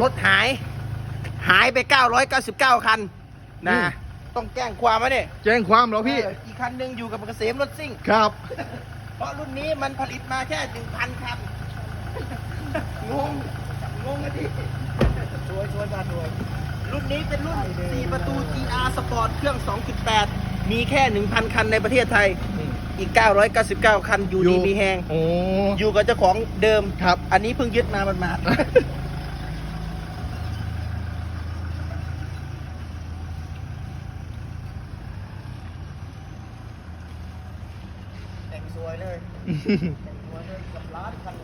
รถหาย หายไป 999 คันนะ ต้องแจ้งความไว้เนี่ยแจ้งความเหรอพี่ เอออีกคันหนึ่งอยู่กับเกษมรถซิ่ง ครับ เพราะรุ่นนี้มันผลิตมาแค่ 1,000 คัน งง งงกันดิสวยสวยมาสวยรุ่นนี้เป็นรุ่น 4 ประตู GR Sport เครื่อง 2.8 มีแค่ 1,000 คันในประเทศไทย อีก 999 คันอยู่ดีมีแหง โอ้อยู่กับเจ้าของเดิม ครับ อันนี้เพิ่งยึดมามันมาด สวยเลย สวยเลยกับร้านคัน